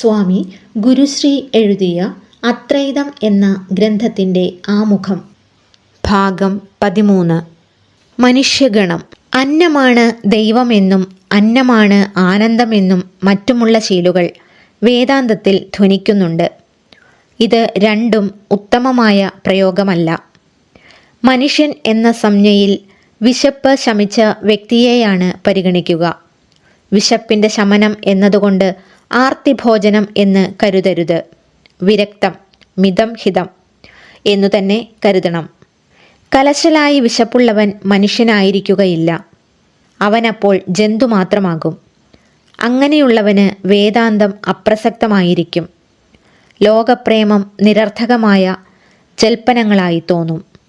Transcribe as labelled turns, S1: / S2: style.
S1: സ്വാമി ഗുരുശ്രീ എഴുതിയ അത്രൈതം എന്ന ഗ്രന്ഥത്തിന്റെ ആമുഖം. ഭാഗം പതിമൂന്ന്. മനുഷ്യഗണം. അന്നമാണ് ദൈവമെന്നും അന്നമാണ് ആനന്ദമെന്നും മറ്റുമുള്ള ശീലുകൾ വേദാന്തത്തിൽ ധ്വനിക്കുന്നുണ്ട്. ഇത് രണ്ടും ഉത്തമമായ പ്രയോഗമല്ല. മനുഷ്യൻ എന്ന സംജ്ഞയിൽ വിശപ്പ് ശമിച്ച വ്യക്തിയെയാണ് പരിഗണിക്കുക. വിശപ്പിന്റെ ശമനം എന്നതുകൊണ്ട് ആർത്തിഭോജനം എന്ന് കരുതരുത്. വിരക്തം മിതം ഹിതം എന്നു തന്നെ കരുതണം. കലശലായി വിശപ്പുള്ളവൻ മനുഷ്യനായിരിക്കുകയില്ല. അവനപ്പോൾ ജന്തു മാത്രമാകും. അങ്ങനെയുള്ളവന് വേദാന്തം അപ്രസക്തമായിരിക്കും. ലോകപ്രേമം നിരർത്ഥകമായ ജൽപ്പനങ്ങളായി തോന്നും.